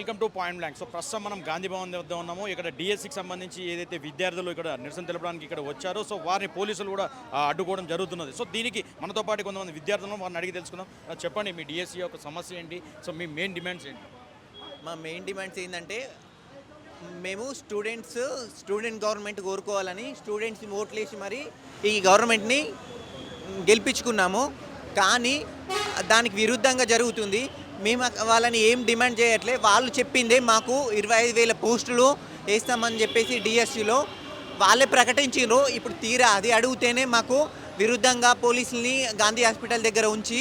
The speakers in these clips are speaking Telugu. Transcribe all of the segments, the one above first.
Welcome to point blank. So ప్రస్తుతం మనం గాంధీ భవన్ వద్ద ఉన్నాము. ఇక్కడ డిఎస్సికి సంబంధించి ఏదైతే విద్యార్థులు ఇక్కడ నిరసన తెలపడానికి ఇక్కడ వచ్చారో సో వారిని పోలీసులు కూడా అడ్డుకోవడం జరుగుతున్నది. సో దీనికి మనతో పాటు కొంతమంది విద్యార్థులను వారిని అడిగి తెలుసుకుందాం. చెప్పండి మీ డిఎస్సి యొక్క సమస్య ఏంటి? సో మీ మెయిన్ డిమాండ్స్ ఏంటి? మా మెయిన్ డిమాండ్స్ ఏంటంటే మేము స్టూడెంట్స్ స్టూడెంట్ గవర్నమెంట్ కోరుకోవాలని స్టూడెంట్స్ ఓట్లేసి మరి ఈ గవర్నమెంట్ని గెలిపించుకున్నాము. కానీ దానికి విరుద్ధంగా జరుగుతుంది. మేము వాళ్ళని ఏం డిమాండ్ చేయట్లే. వాళ్ళు చెప్పిందే మాకు ఇరవై ఐదు వేల పోస్టులు వేస్తామని చెప్పేసి డిఎస్సిలో వాళ్ళే ప్రకటించారు ఇప్పుడు తీరా అది అడిగితేనే మాకు విరుద్ధంగా పోలీసుల్ని గాంధీ హాస్పిటల్ దగ్గర ఉంచి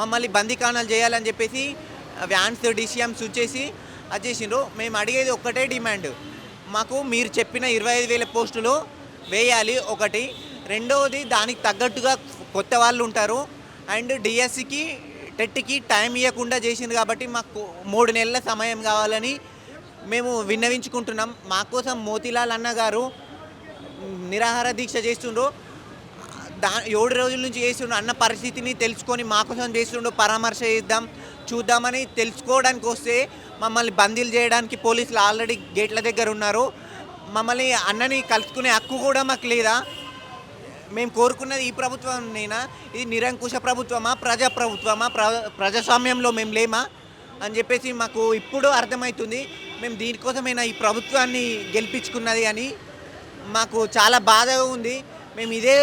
మమ్మల్ని బందీకానాలు చేయాలని చెప్పేసి వ్యాన్స్ డిసిఎంస్ వచ్చేసి అది చేసిండ్రు. మేము అడిగేది ఒక్కటే డిమాండ్. మాకు మీరు చెప్పిన ఇరవై ఐదు వేల పోస్టులు వేయాలి ఒకటి. రెండవది దానికి తగ్గట్టుగా కొత్త వాళ్ళు ఉంటారు. అండ్ డిఎస్సికి టెట్కి టైం ఇవ్వకుండా చేసింది కాబట్టి మాకు మూడు నెలల సమయం కావాలని మేము విన్నవించుకుంటున్నాం. మా కోసం మోతీలాల్ అన్న గారు నిరాహార దీక్ష చేస్తుండ్రు. దా ఏడు రోజుల నుంచి చేస్తుండ్రు. అన్న పరిస్థితిని తెలుసుకొని మా కోసం చేస్తుండ్రు. పరామర్శ చేద్దాం చూద్దామని తెలుసుకోవడానికి వస్తే మమ్మల్ని బందీలు చేయడానికి పోలీసులు ఆల్రెడీ గేట్ల దగ్గర ఉన్నారు. మమ్మల్ని అన్నని కలుసుకునే హక్కు కూడా మాకు లేదా. మేము కోరుకున్నది ఈ ప్రభుత్వం నేనా? ఇది నిరంకుశ ప్రభుత్వమా? ప్రజా ప్రభుత్వమా? ప్ర ప్రజాస్వామ్యంలో మేము లేమా? అని చెప్పేసి మాకు ఇప్పుడు అర్థమవుతుంది మేము దీనికోసమైనా ఈ ప్రభుత్వాన్ని గెలిపించుకున్నది అని మాకు చాలా బాధగా ఉంది. మేము ఇదే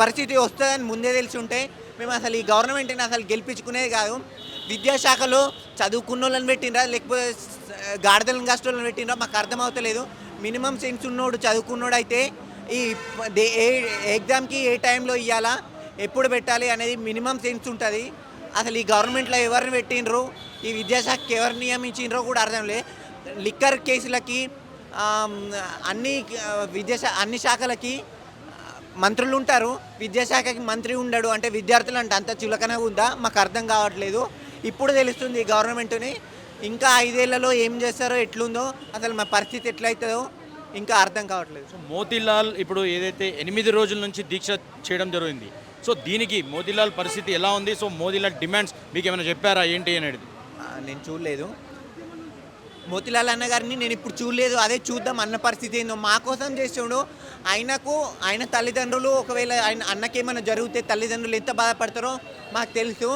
పరిస్థితి వస్తుందని ముందే తెలిసి ఉంటే మేము అసలు ఈ గవర్నమెంట్ని అసలు గెలిపించుకునేది కాదు. విద్యాశాఖలో చదువుకున్న వాళ్ళని పెట్టినరా లేకపోతే గాడిదలను కష్టాలను పెట్టినరా మాకు అర్థమవుతలేదు. మినిమం సెన్స్ ఉన్నోడు చదువుకున్నోడు అయితే ఈ ఏ ఎగ్జామ్కి ఏ టైంలో ఇవ్వాలా ఎప్పుడు పెట్టాలి అనేది మినిమం సెన్స్ ఉంటుంది. అసలు ఈ గవర్నమెంట్లో ఎవరిని పెట్టినరు ఈ విద్యాశాఖకి ఎవరిని నియమించినరో కూడా అర్థం లేదు లిక్కర్ కేసులకి అన్ని విద్యాశా అన్ని శాఖలకి మంత్రులు ఉంటారు. విద్యాశాఖకి మంత్రి ఉండడు. అంటే విద్యార్థులు అంటే అంత చులకనగా ఉందా? మాకు అర్థం కావట్లేదు. ఇప్పుడు తెలుస్తుంది ఈ గవర్నమెంట్ని. ఇంకా ఐదేళ్ళలో ఏం చేస్తారో ఎట్లుందో అసలు మా పరిస్థితి ఎట్లయితుందో. ఇంకా అర్థం కావట్లేదు. సో మోతీలాల్ ఇప్పుడు ఏదైతే ఎనిమిది రోజుల నుంచి దీక్ష చేయడం జరిగింది సో దీనికి మోతీలాల్ పరిస్థితి ఎలా ఉంది? సో మోతీలాల్ డిమాండ్స్ మీకు ఏమైనా చెప్పారా? ఏంటి అనేది? నేను చూడలేదు. మోతిలాల్ అన్న గారిని నేను ఇప్పుడు చూడలేదు. అదే చూద్దాం అన్న పరిస్థితి ఏందో. మా కోసం చేసాడు ఆయనకు ఆయన తల్లిదండ్రులు ఒకవేళ ఆయన అన్నకేమైనా జరిగితే తల్లిదండ్రులు ఎంత బాధపడతారో మాకు తెలుసు.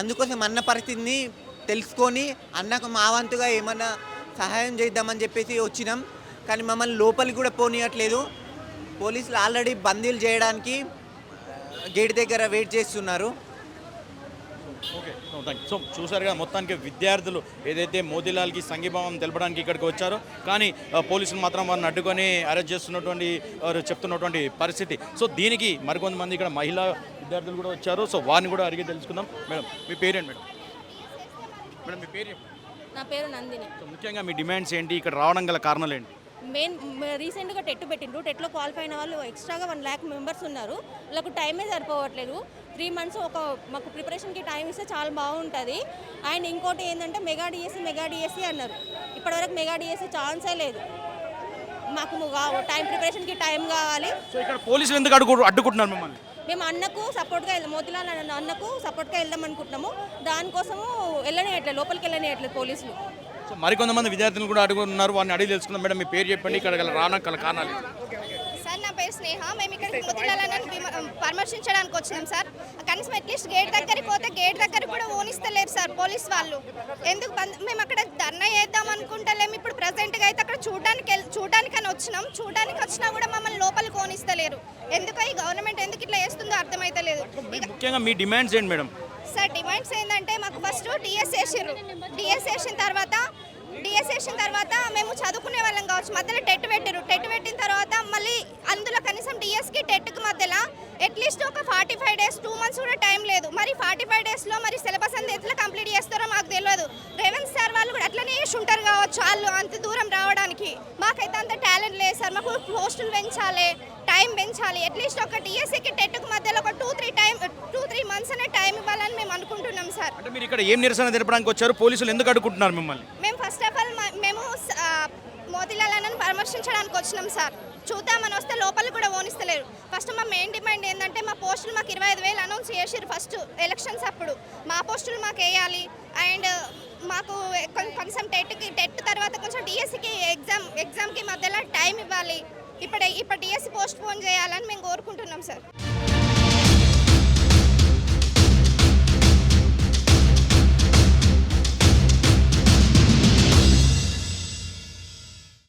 అందుకోసం అన్న పరిస్థితిని తెలుసుకొని అన్నకు మా వంతుగా ఏమన్నా సహాయం చేద్దామని చెప్పేసి వచ్చినాం. కానీ మమ్మల్ని లోపలికి కూడా పోనీయట్లేదు. పోలీసులు ఆల్రెడీ బందీలు చేయడానికి గేట్ దగ్గర వెయిట్ చేస్తున్నారు. ఓకే సో థ్యాంక్ సో చూసారుగా మొత్తానికి విద్యార్థులు ఏదైతే మోతీలాల్కి సంఘీభావం తెలపడానికి ఇక్కడికి వచ్చారో కానీ పోలీసులు మాత్రం వారిని అడ్డుకొని అరెస్ట్ చేస్తున్నటువంటి వారు చెప్తున్నటువంటి పరిస్థితి. సో దీనికి మరికొంతమంది ఇక్కడ మహిళా విద్యార్థులు కూడా వచ్చారు. సో వారిని కూడా అడిగి తెలుసుకుందాం. మేడం మీ పేరేంటి మేడం? మేడం మీ పేరు. నా పేరు నందిని. సో ముఖ్యంగా మీ డిమాండ్స్ ఏంటి? ఇక్కడ రావడం గల కారణాలు ఏంటి? మెయిన్ రీసెంట్గా టెట్ పెట్టిండ్రు. టెట్లో క్వాలిఫై అయిన వాళ్ళు ఎక్స్ట్రాగా వన్ ల్యాక్ మెంబర్స్ ఉన్నారు. వాళ్ళకు టైమే సరిపోవట్లేదు. త్రీ మంత్స్ ఒక మాకు ప్రిపరేషన్కి టైం ఇస్తే చాలా బాగుంటుంది. అండ్ ఇంకోటి ఏంటంటే మెగా డిఎస్సి మెగా డిఎస్సి అన్నారు. ఇప్పటివరకు మెగా డిఎస్సి ఛాన్సే లేదు. మాకు టైం ప్రిపరేషన్కి టైం కావాలి. సో ఇక్కడ పోలీసులు ఎందుకు అడ్డు అడ్డుకుంటున్నారు మిమ్మల్ని? మేము అన్నకు సపోర్ట్గా వెళ్దాం. మోతిలాల్ అన్న అన్నకు సపోర్ట్గా వెళ్దాం అనుకుంటున్నాము. దానికోసము వెళ్ళనియట్లేదు లోపలికి వెళ్ళనియట్లేదు పోలీసులు. సో మరికొంతమంది విద్యార్థులు కూడా అడుగుతున్నారు వారిని అడిగి తెలుసుకుందాం. మేడం మీ పేరు చెప్పండి. ఇక్కడ గల రావడం గల కారణాలు? సార్ నా పేరు స్నేహ. మేము ఇక్కడికి ముతిలాలని పరామర్శించడానికి వచ్చినాం సార్. కనీసం అట్లీస్ట్ గేట్ దగ్గరికి పోతే గేట్ దగ్గర కూడా ఓనిస్తలేరు సార్ పోలీస్ వాళ్ళు. ఎందుకు మేము అక్కడ ధర్నా చేద్దాం అనుకుంటలేము. ఇప్పుడు ప్రజెంట్గా అయితే అక్కడ చూడడానికి అని వచ్చినాం. చూడడానికి వచ్చినా కూడా మమ్మల్ని లోపలికి ఓనిస్తలేరు ఎందుకో ఈ గవర్నమెంట్ ఎందుకు ఇట్లా చేస్తుందో అర్థమైతలేదు. ముఖ్యంగా మీ డిమాండ్స్ ఏంటి మేడం? సార్ డిమాండ్స్ ఏంటంటే మాకు ఫస్ట్ డిఎస్ వేసారు డిఎస్ వేసిన తర్వాత డిఎస్ వేసిన తర్వాత మేము చదువుకునే వాళ్ళం కావచ్చు. మధ్యలో టెట్ పెట్టారు టెట్ పెట్టిన తర్వాత మళ్ళీ అందులో కనీసం డిఎస్కి టెట్కి మధ్యలో అట్లీస్ట్ ఒక forty five days two months కూడా టైం లేదు. మరి ఫార్టీ ఫైవ్ డేస్లో మరి సిలబస్ అంతా ఎట్లా కంప్లీట్ చేస్తారో మాకు తెలియదు. రేవంత్ సార్ వాళ్ళు కూడా అట్లనే చేసి ఉంటారు కావచ్చు వాళ్ళు అంత దూరం రావడానికి. మాకైతే అంత టాలెంట్ లేదు సార్. మాకు పోస్టులు పెంచాలి టైం పెంచాలి. అట్లీస్ట్ ఒక డిఎస్సికి టెట్కి మధ్యలో ఒక two three time two three months అనే టైం ఇవ్వాలని మేము అనుకుంటున్నాం సార్. అంటే మీరు ఇక్కడ ఏం నిరసన తెలపడానికి వచ్చారు? పోలీసులు ఎందుకు అడ్డుకుంటున్నారు మిమ్మల్ని? మేము ఫస్ట్ ఆఫ్ ఆల్ మేము మోతిలాల్ అన్నను పరామర్శించడానికి వచ్చినాం సార్. చూద్దామని వస్తే లోపల కూడా ఓనిస్తలేరు. ఫస్ట్ మా మెయిన్ డిమాండ్ ఏంటంటే మా పోస్టులు మాకు ఇరవై ఐదు వేలు అనౌన్స్ చేసిర్రు ఫస్ట్ ఎలక్షన్స్ అప్పుడు. మా పోస్టులు మాకు వేయాలి. అండ్ మాకు కొంచెం టెట్కి టెట్ తర్వాత కొంచెం డిఎస్సికి ఎగ్జామ్ ఎగ్జామ్కి మధ్యలో టైం ఇవ్వాలి. ఇప్పుడు ఇప్పుడు డిఎస్సి పోస్ట్ పోన్ చేయాలని మేము కోరుకుంటున్నాం సార్.